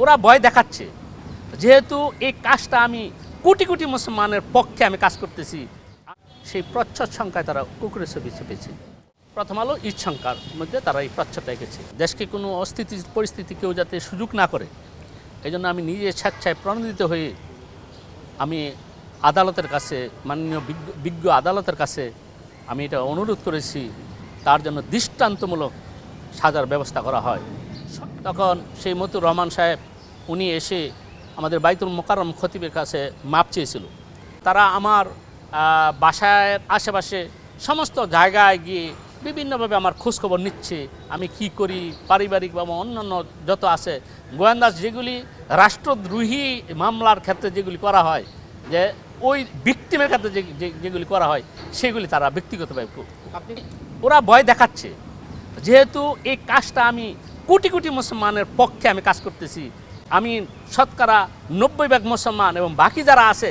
ওরা ভয় দেখাচ্ছে। যেহেতু এই কাজটা আমি কোটি কোটি মুসলমানের পক্ষে আমি কাজ করতেছি, সেই প্রচ্ছদ সংখ্যায় তারা কুকুরের ছবি চেপেছে প্রথম আলো ঈদ সংখ্যার মধ্যে তারা এই প্রচ্ছদটা এঁকেছে। দেশকে কোনো অস্থিতি পরিস্থিতি কেউ যাতে সুযোগ না করে এই জন্য আমি নিজে স্বেচ্ছায় প্রণোদিত হয়ে আমি আদালতের কাছে, মাননীয় বিজ্ঞ আদালতের কাছে আমি এটা অনুরোধ করেছি, তার জন্য দৃষ্টান্তমূলক সাজার ব্যবস্থা করা হয়। তখন সেই মতুর রহমান সাহেব উনি এসে আমাদের বাইতুল মোকাররম খতিবের কাছে মাপ চেয়েছিল। তারা আমার বাসায় আশেপাশে সমস্ত জায়গায় গিয়ে বিভিন্নভাবে আমার খোঁজখবর নিচ্ছে আমি কি করি পারিবারিক বা অন্যান্য যত আছে গোয়েন্দা যেগুলি রাষ্ট্রদ্রোহী মামলার ক্ষেত্রে যেগুলি করা হয় যে ওই ভিক্টিমের ক্ষেত্রে যেগুলি করা হয় সেগুলি তারা ব্যক্তিগতভাবে ওরা ভয় দেখাচ্ছে। যেহেতু এই কাজটা আমি কোটি কোটি মুসলমানের পক্ষে আমি কাজ করতেছি আমি শতকরা নব্বই ভাগ মুসলমান এবং বাকি যারা আছে,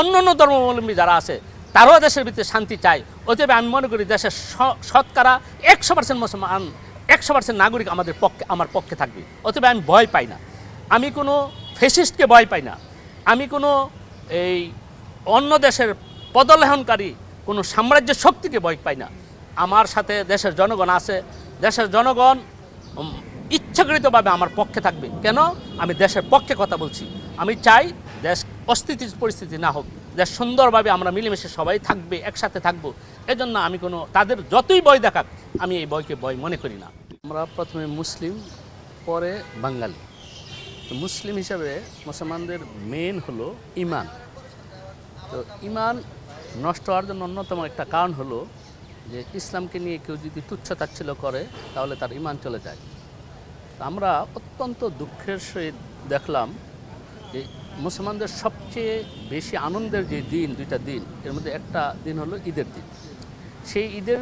অন্য অন্য ধর্মাবলম্বী যারা আছে, তারাও দেশের ভিতরে শান্তি চায়। অতএব আমি মনে করি দেশের শতকরা একশো পার্সেন্ট মুসলমান, একশো পার্সেন্ট নাগরিক আমাদের পক্ষে, আমার পক্ষে থাকবে। অতএব আমি ভয় পাই না। আমি কোনো ফেসিস্টকে ভয় পাই না। আমি কোনো এই অন্য দেশের পদলেহনকারী, কোনো সাম্রাজ্য শক্তিকে ভয় পাই না। আমার সাথে দেশের জনগণ আছে। দেশের জনগণ ইচ্ছাকৃতভাবে আমার পক্ষে থাকবে। কেন? আমি দেশের পক্ষে কথা বলছি। আমি চাই দেশ অস্থিতির পরিস্থিতি না হোক, দেশ সুন্দরভাবে আমরা মিলেমিশে সবাই থাকবে, একসাথে থাকব। এজন্য আমি কোনো, তাদের যতই ভয় দেখাক, আমি এই ভয়কে ভয় মনে করি না। আমরা প্রথমে মুসলিম, পরে বাঙালি। তো মুসলিম হিসাবে মুসলমানদের মেন হলো ইমান। তো ইমান নষ্ট হওয়ার জন্য অন্যতম একটা কারণ হলো যে ইসলামকে নিয়ে কেউ যদি তুচ্ছ তাচ্ছিল্য করে, তাহলে তার ইমান চলে যায়। আমরা অত্যন্ত দুঃখের সহিত দেখলাম যে মুসলমানদের সবচেয়ে বেশি আনন্দের যে দিন, দুইটা দিন, এর মধ্যে একটা দিন হলো ঈদের দিন। সেই ঈদের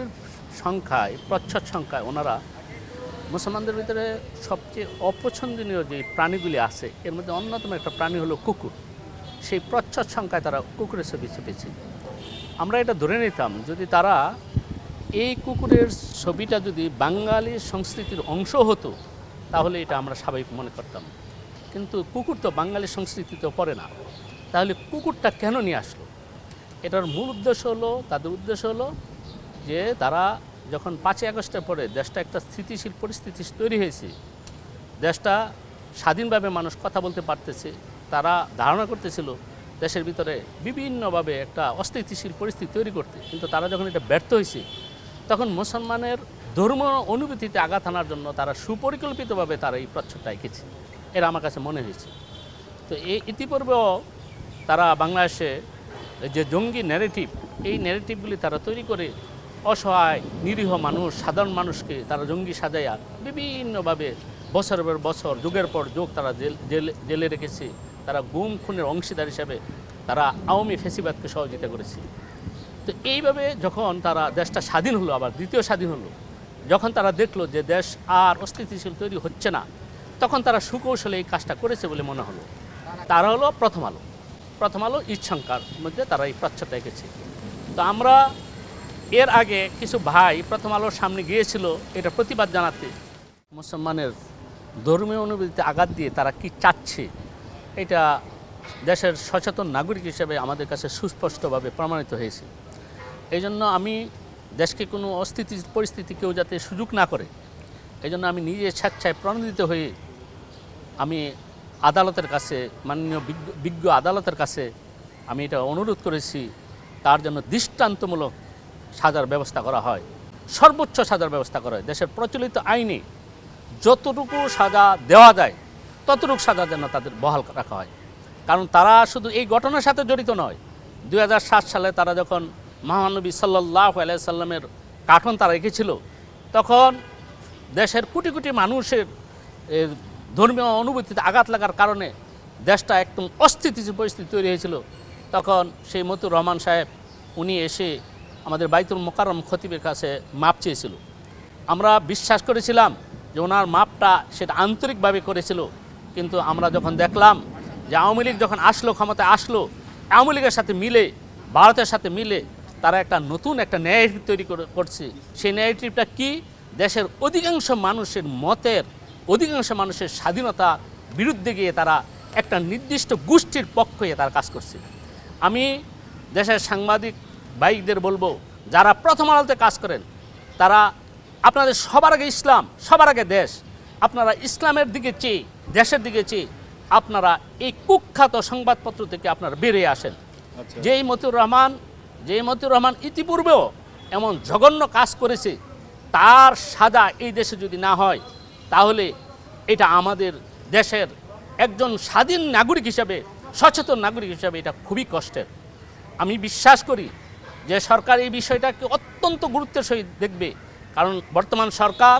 সংখ্যায়, প্রচ্ছদ সংখ্যায় ওনারা মুসলমানদের ভিতরে সবচেয়ে অপছন্দনীয় যে প্রাণীগুলি আছে, এর মধ্যে অন্যতম একটা প্রাণী হলো কুকুর। সেই প্রচ্ছদ সংখ্যায় তারা কুকুরের ছবি চেপেছে আমরা এটা ধরে নিতাম, যদি তারা এই কুকুরের ছবিটা যদি বাঙালি সংস্কৃতির অংশ হতো তাহলে এটা আমরা স্বাভাবিক মনে করতাম। কিন্তু কুকুর তো বাঙালি সংস্কৃতিতে পড়ে না। তাহলে কুকুরটা কেন নিয়ে আসলো? এটার মূল উদ্দেশ্য হলো, তাদের উদ্দেশ্য হলো যে তারা যখন পাঁচই আগস্টের পরে দেশটা একটা স্থিতিশীল পরিস্থিতি তৈরি হয়েছে, দেশটা স্বাধীনভাবে মানুষ কথা বলতে পারতেছে, তারা ধারণা করতেছিল দেশের ভিতরে বিভিন্নভাবে একটা অস্থিতিশীল পরিস্থিতি তৈরি করতে। কিন্তু তারা যখন এটা ব্যর্থ হয়েছে, তখন মুসলমানের ধর্ম অনুভূতিতে আঘাত আনার জন্য তারা সুপরিকল্পিতভাবে তারা এই প্রচ্ছদটা এঁকেছে। এটা আমার কাছে মনে হয়েছে। তো এই ইতিপূর্বেও তারা বাংলাদেশে যে জঙ্গি ন্যারেটিভ এই ন্যারেটিভগুলি তারা তৈরি করে অসহায়, নিরীহ মানুষ, সাধারণ মানুষকে তারা জঙ্গি সাজাইয়া বিভিন্নভাবে বছরের পর বছর, যুগের পর যুগ তারা জেল, জেলে জেলে রেখেছে। তারা গুম, খুনের অংশীদার হিসাবে তারা আওয়ামী ফেসিবাদকে সহযোগিতা করেছে। তো এইভাবে যখন তারা দেশটা স্বাধীন হলো, আবার দ্বিতীয় স্বাধীন হলো যখন তারা দেখল যে দেশ আর অস্থিতিশীল তৈরি হচ্ছে না, তখন তারা সুকৌশলে এই কাজটা করেছে বলে মনে হলো। তারা হলো প্রথম আলো। প্রথম আলো ঈদ মধ্যে তারা এই প্রচ্ছদ এঁকেছে। তো আমরা এর আগে কিছু ভাই প্রথম আলোর সামনে গিয়েছিল এটা প্রতিবাদ জানাতে। মুসলমানের ধর্মীয় অনুভূতিতে আঘাত দিয়ে তারা কি চাচ্ছে, এটা দেশের সচেতন নাগরিক হিসেবে আমাদের কাছে সুস্পষ্টভাবে প্রমাণিত হয়েছে। এই জন্য আমি দেশকে কোনো অস্থিতি, পরিস্থিতি কেউ যাতে সুযোগ না করে এই জন্য আমি নিজে স্বেচ্ছায় প্রণোদিত হয়ে আমি আদালতের কাছে, মাননীয় বিজ্ঞ আদালতের কাছে আমি এটা অনুরোধ করেছি, তার জন্য দৃষ্টান্তমূলক সাজার ব্যবস্থা করা হয়। সর্বোচ্চ সাজার ব্যবস্থা করা হয়। দেশের প্রচলিত আইনে যতটুকু সাজা দেওয়া যায়, ততটুকু সাজা যেন তাদের বহাল রাখা হয়। কারণ তারা শুধু এই ঘটনার সাথে জড়িত নয়। দুই সালে তারা যখন মহানবী সাল্লাহ আলাইসাল্লামের কাঠন তারা রেখেছিল। তখন দেশের কোটি কোটি মানুষের ধর্মীয় অনুভূতিতে আঘাত লাগার কারণে দেশটা একদম অস্থিতিশীল পরিস্থিতি তৈরি হয়েছিল। তখন সেই মতুর রহমান সাহেব, উনি এসে আমাদের বাইতুল মোকাররম খতিবের কাছে মাপ চেয়েছিল। আমরা বিশ্বাস করেছিলাম যে ওনার মাপটা সেটা আন্তরিকভাবে করেছিল, কিন্তু আমরা যখন দেখলাম যে আওয়ামী লীগ যখন আসলো, ক্ষমতায় আসলো, আওয়ামী লীগের সাথে মিলে, ভারতের সাথে মিলে তারা একটা নতুন একটা ন্যারেটিভ তৈরি করে- করছে। সেই ন্যারেটিভটা কি? দেশের অধিকাংশ মানুষের মতের অধিকাংশ মানুষের স্বাধীনতা বিরুদ্ধে গিয়ে তারা একটা নির্দিষ্ট গোষ্ঠীর পক্ষ হয়ে তারা কাজ করছে। আমি দেশের সাংবাদিক ভাইদের বলব যারা প্রথম আলোতে কাজ করেন তারা আপনাদের সবার আগে ইসলাম সবার আগে দেশ। আপনারা ইসলামের দিকে চেয়ে দেশের দিকে চেয়ে আপনারা এই কুখ্যাত সংবাদপত্র থেকে আপনারা বেরিয়ে আসেন। আচ্ছা। যেই মতিউর রহমান যেই মতিউর রহমান ইতিপূর্বেও এমন জঘন্য কাজ করেছে, তার সাজা এই দেশে যদি না হয়, তাহলে এটা আমাদের দেশের একজন স্বাধীন নাগরিক হিসাবে, সচেতন নাগরিক হিসাবে এটা খুবই কষ্টের। আমি বিশ্বাস করি যে সরকার এই বিষয়টাকে অত্যন্ত গুরুত্বের সহিত দেখবে, কারণ বর্তমান সরকার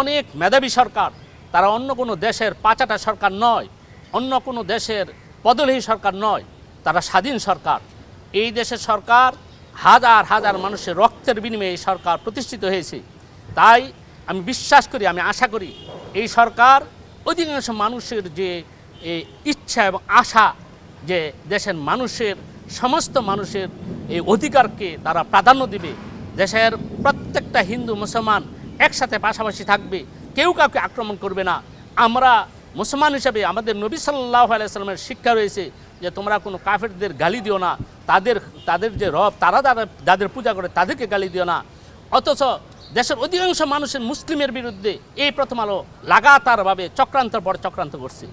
অনেক মেধাবী সরকার, তারা অন্য কোনো দেশের পাচাটা সরকার নয়, অন্য কোনো দেশের পদলেহী সরকার নয়, তারা স্বাধীন সরকার। এই দেশের সরকার হাজার হাজার মানুষের রক্তের বিনিময়ে এই সরকার প্রতিষ্ঠিত হয়েছে। তাই আমি বিশ্বাস করি, আমি আশা করি এই সরকার অধিকাংশ মানুষের যে ইচ্ছা এবং আশা যে দেশের মানুষের, সমস্ত মানুষের এই অধিকারকে তারা প্রাধান্য দিবে, দেশের প্রত্যেকটা হিন্দু মুসলমান একসাথে পাশাপাশি থাকবে, কেউ কাউকে আক্রমণ করবে না। আমরা মুসলমান হিসাবে আমাদের নবী সাল্লাহ আলাইসাল্লামের শিক্ষা রয়েছে যে তোমরা কোনো কাফেরদের গালি দিও না। তাদের তাদের যে রব, তারা তারা যাদের পূজা করে তাদেরকে গালি দিও না। অথচ দেশের অধিকাংশ মানুষের মুসলিমের বিরুদ্ধে এই প্রথম আলো লাগাতারভাবে চক্রান্তর পর চক্রান্ত করছে।